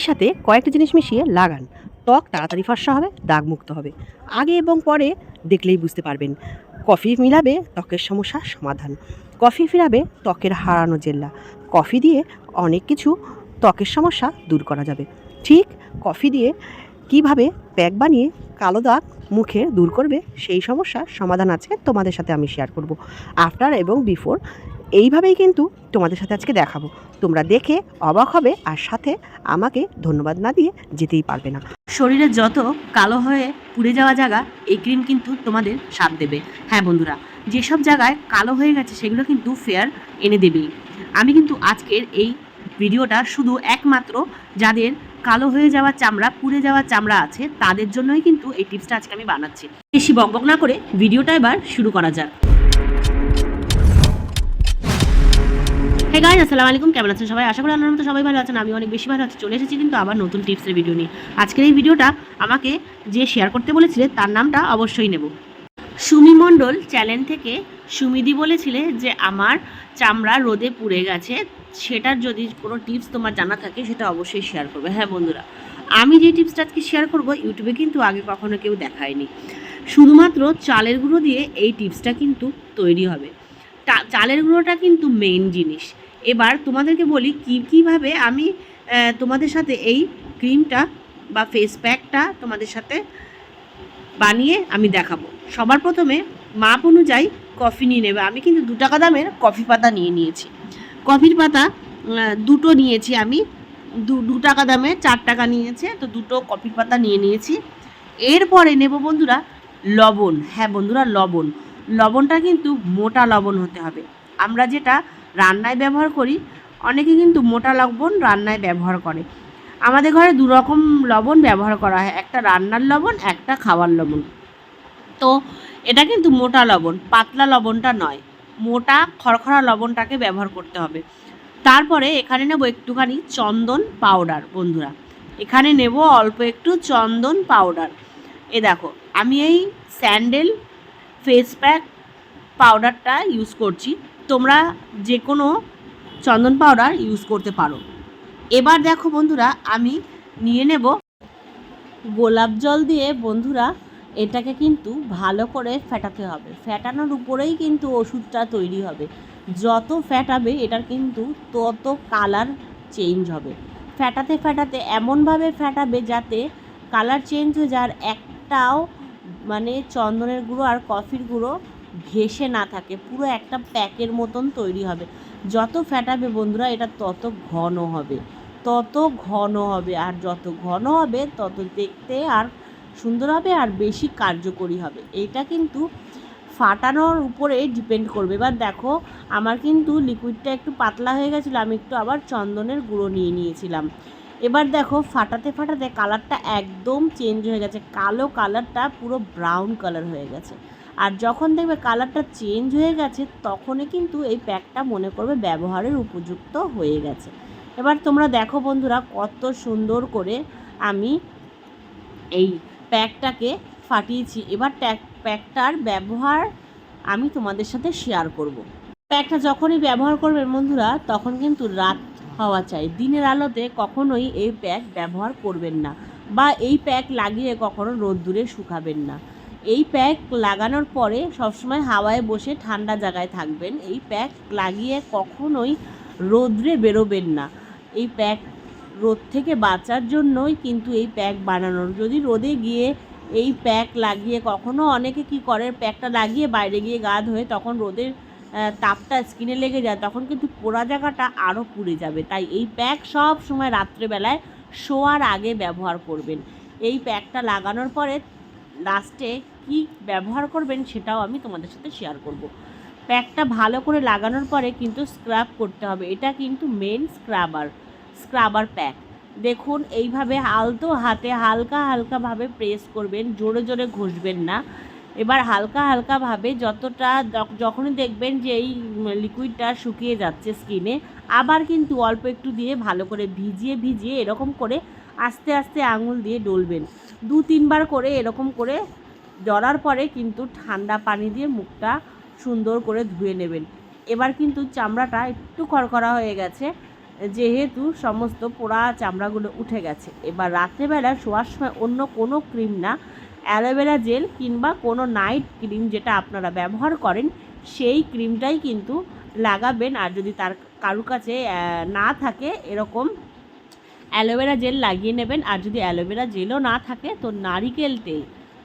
কফির সাথে কয়েকটা জিনিস মিশিয়ে লাগান। ত্বক তাড়াতাড়ি ফর্সা হবে দাগমুক্ত হবে। আগে এবং পরে দেখলেই বুঝতে পারবেন। কফি মিলাবে ত্বকের সমস্যার সমাধান। কফি ফিরাবে ত্বকের হারানো জেল্লা। কফি দিয়ে অনেক কিছু ত্বকের সমস্যা দূর করা যাবে। ঠিক কফি দিয়ে কীভাবে প্যাক বানিয়ে কালো দাগ মুখে দূর করবে, সেই সমস্যার সমাধান আছে তোমাদের সাথে আমি শেয়ার করব। আফটার এবং বিফোর এইভাবেই কিন্তু তোমাদের সাথে আজকে দেখাবো। তোমরা দেখে অবাক হবে আর সাথে আমাকে ধন্যবাদ না দিয়ে যেতেই পারবে না। শরীরে যত কালো হয়ে পুড়ে যাওয়া জায়গা, এই ক্রিম কিন্তু তোমাদের সাথ দেবে। হ্যাঁ বন্ধুরা, যেসব জায়গায় কালো হয়ে গেছে সেগুলো কিন্তু ফেয়ার এনে দেবেই। আমি কিন্তু আজকের এই ভিডিওটা শুধু একমাত্র যাদের কালো হয়ে যাওয়া চামড়া, পুড়ে যাওয়া চামড়া আছে, তাদের জন্যই কিন্তু এই টিপসটা আজকে আমি বানাচ্ছি। বেশি বকবক না করে ভিডিওটা এবার শুরু করা যাক। হ্যাঁ গাইজ আসসালামু আলাইকুম কেমন আছেন সবাই? আশা করি আল্লাহর মতো সবাই ভালো আছেন। আমি অনেক বেশি ভালো আছি। চলে এসেছি কিন্তু আবার নতুন টিপসের ভিডিও নিয়ে। আজকের এই ভিডিওটা আমাকে যে শেয়ার করতে বলেছিলে, তার নামটা অবশ্যই নেব। সুমি মণ্ডল চ্যানেল থেকে সুমিদি বলেছিলে যে, আমার চামড়া রোদে পুড়ে গেছে। সেটার যদি কোনো টিপস তোমার জানা থাকে, সেটা অবশ্যই শেয়ার করবে। হ্যাঁ বন্ধুরা, আমি যে টিপসটা আজকে শেয়ার করব ইউটিউবে কিন্তু আগে কখনো কেউ দেখায়নি। শুধুমাত্র চালের গুঁড়ো দিয়ে এই টিপসটা কিন্তু তৈরি হবে। চালের গুঁড়োটা কিন্তু মেইন জিনিস। এবার তোমাদেরকে বলি কী, কীভাবে আমি তোমাদের সাথে এই ক্রিমটা বা ফেস প্যাকটা তোমাদের সাথে বানিয়ে আমি দেখাবো। সবার প্রথমে মাপ অনুযায়ী কফি নিয়ে নেবে। আমি কিন্তু দু টাকা দামের কফি পাতা নিয়ে নিয়েছি। কফির পাতা দুটো নিয়েছি আমি। দু দু টাকা দামে চার টাকা নিয়েছে, তো দুটো কফির পাতা নিয়ে নিয়েছি। এরপরে নেব বন্ধুরা লবণ। হ্যাঁ বন্ধুরা, লবণ। লবণটা কিন্তু মোটা লবণ হতে হবে। আমরা যেটা রান্নায় ব্যবহার করি, অনেকে কিন্তু মোটা লবণ রান্নায় ব্যবহার করে। আমাদের ঘরে দু রকম লবণ ব্যবহার করা হয়, একটা রান্নার লবণ, একটা খাওয়ার লবণ। তো এটা কিন্তু মোটা লবণ, পাতলা লবণটা নয়, মোটা খড়খড়া লবণটাকে ব্যবহার করতে হবে। তারপরে এখানে নেব একটুখানি চন্দন পাউডার, বন্ধুরা। এখানে নেব অল্প একটু চন্দন পাউডার। এ দেখো, আমি এই স্যান্ডেল ফেস প্যাক পাউডারটা ইউজ করছি। তোমরা যে কোনো চন্দন পাউডার ইউজ করতে পারো। এবার দেখো বন্ধুরা, আমি নিয়ে নেব গোলাপ জল দিয়ে বন্ধুরা, এটাকে কিন্তু ভালো করে ফেটাতে হবে। ফেটানোর উপরেই কিন্তু ওষুধটা তৈরি হবে। যত ফ্যাটাবে এটার কিন্তু তত কালার চেঞ্জ হবে। ফ্যাটাতে ফ্যাটাতে এমনভাবে ফ্যাটাবে যাতে কালার চেঞ্জ হয়ে যায় একটাও মানে চন্দনের গুঁড়ো আর কফির গুঁড়ো ভেসে না থাকে, পুরো একটা প্যাকের মতন তৈরি হবে। যত ফ্যাটাবে বন্ধুরা, এটা তত ঘন হবে, তত ঘন হবে, আর যত ঘন হবে, তত দেখতে আর সুন্দর হবে, আর বেশি কার্যকরী হবে। এটা কিন্তু ফাটানোর উপরে ডিপেন্ড করবে। এবার দেখো, আমার কিন্তু লিকুইডটা একটু পাতলা হয়ে গেছিল, আমি একটু আবার চন্দনের গুঁড়ো নিয়ে নিয়েছিলাম। এবার দেখো ফাটাতে ফাটাতে কালারটা একদম চেঞ্জ হয়ে গেছে। কালো কালারটা পুরো ব্রাউন কালার হয়ে গেছে। আর যখন দেখবে কালারটা চেঞ্জ হয়ে গেছে, তখনই কিন্তু এই প্যাকটা মনে করবে ব্যবহারের উপযুক্ত হয়ে গেছে। এবার তোমরা দেখো বন্ধুরা কত সুন্দর করে আমি এই প্যাকটাকে ফাটিয়েছি। এবার ট্যাক, প্যাকটার ব্যবহার আমি তোমাদের সাথে শেয়ার করব। প্যাকটা যখনই ব্যবহার করবেন বন্ধুরা, তখন কিন্তু রাত হওয়া চাই। দিনের আলোতে কখনোই এই প্যাক ব্যবহার করবেন না বা এই প্যাক লাগিয়ে কখনো রোদ্দুরে শুকাবেন না। এই প্যাক লাগানোর পরে সবসময় হাওয়ায় বসে ঠান্ডা জায়গায় থাকবেন। এই প্যাক লাগিয়ে কখনোই রোদ্রে বেরোবেন না। এই প্যাক রোদ থেকে বাঁচার জন্যই কিন্তু এই প্যাক বানানোর। যদি রোদে গিয়ে এই প্যাক লাগিয়ে কখনো অনেকে কি করে প্যাকটা লাগিয়ে বাইরে গিয়ে গা ধোয় তখন রোদের তাপটা স্কিনে লেগে যায়, তখন কিন্তু পোড়া জায়গাটা আরও পুড়ে যাবে। তাই এই প্যাক সব সময় রাত্রেবেলায় শোয়ার আগে ব্যবহার করবেন। এই প্যাকটা লাগানোর পরে লাস্টে কি ব্যবহার করবেন সেটাও আমি তোমাদের সাথে শেয়ার করব। প্যাকটা ভালো করে লাগানোর পরে কিন্তু স্ক্রাব করতে হবে। এটা কিন্তু মেন স্ক্রাবার স্ক্রাবার প্যাক দেখুন, এইভাবে আলতো হাতে হালকা হালকাভাবে প্রেস করবেন, জোরে জোরে ঘষবেন না। এবার হালকা হালকাভাবে যতটা যখনই দেখবেন যে এই লিকুইডটা শুকিয়ে যাচ্ছে স্কিনে আবার কিন্তু অল্প একটু দিয়ে ভালো করে ভিজিয়ে ভিজিয়ে এরকম করে আস্তে আস্তে আঙুল দিয়ে ডলবেন। দু, তিনবার করে এরকম করে ডলার পরে কিন্তু ঠান্ডা পানি দিয়ে মুখটা সুন্দর করে ধুয়ে নেবেন। এবার কিন্তু চামড়াটা একটু খড়খড়া হয়ে গেছে, যেহেতু সমস্ত পোড়া চামড়াগুলো উঠে গেছে। এবার রাত্রেবেলা শোয়ার সময় অন্য কোনো ক্রিম না অ্যালোভেরা জেল কিংবা কোনো নাইট ক্রিম যেটা আপনারা ব্যবহার করেন, সেই ক্রিমটাই কিন্তু লাগাবেন। আর যদি তার কারুর কাছে না থাকে, এরকম অ্যালোভেরা জেল লাগিয়ে নেবেন। আর যদি অ্যালোভেরা জেলও না থাকে, তো নারিকেল তেল,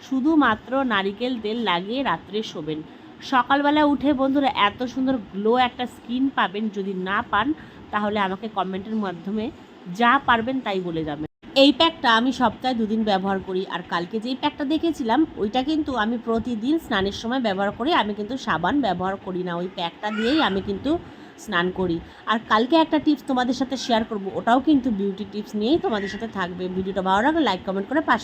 শুধুমাত্র নারিকেল তেল লাগিয়ে রাত্রে শোবেন। সকালবেলা উঠে বন্ধুরা, এত সুন্দর গ্লো একটা স্কিন পাবেন। যদি না পান, তাহলে আমাকে কমেন্টের মাধ্যমে যা পারবেন তাই বলে যাবেন। এই প্যাকটা আমি সপ্তাহে দুদিন ব্যবহার করি, আর কালকে যেই প্যাকটা দেখেছিলাম, ওইটা কিন্তু আমি প্রতিদিন স্নানের সময় ব্যবহার করি। আমি কিন্তু সাবান ব্যবহার করি না, ওই প্যাকটা দিয়েই আমি কিন্তু স্নান করি। আর কালকে একটা টিপস তোমাদের সাথে শেয়ার করব, ওটাও কিন্তু বিউটি টিপস নিয়েই তোমাদের সাথে থাকবে। ভিডিওটা ভালো লাগলে লাইক, কমেন্ট করে পাশে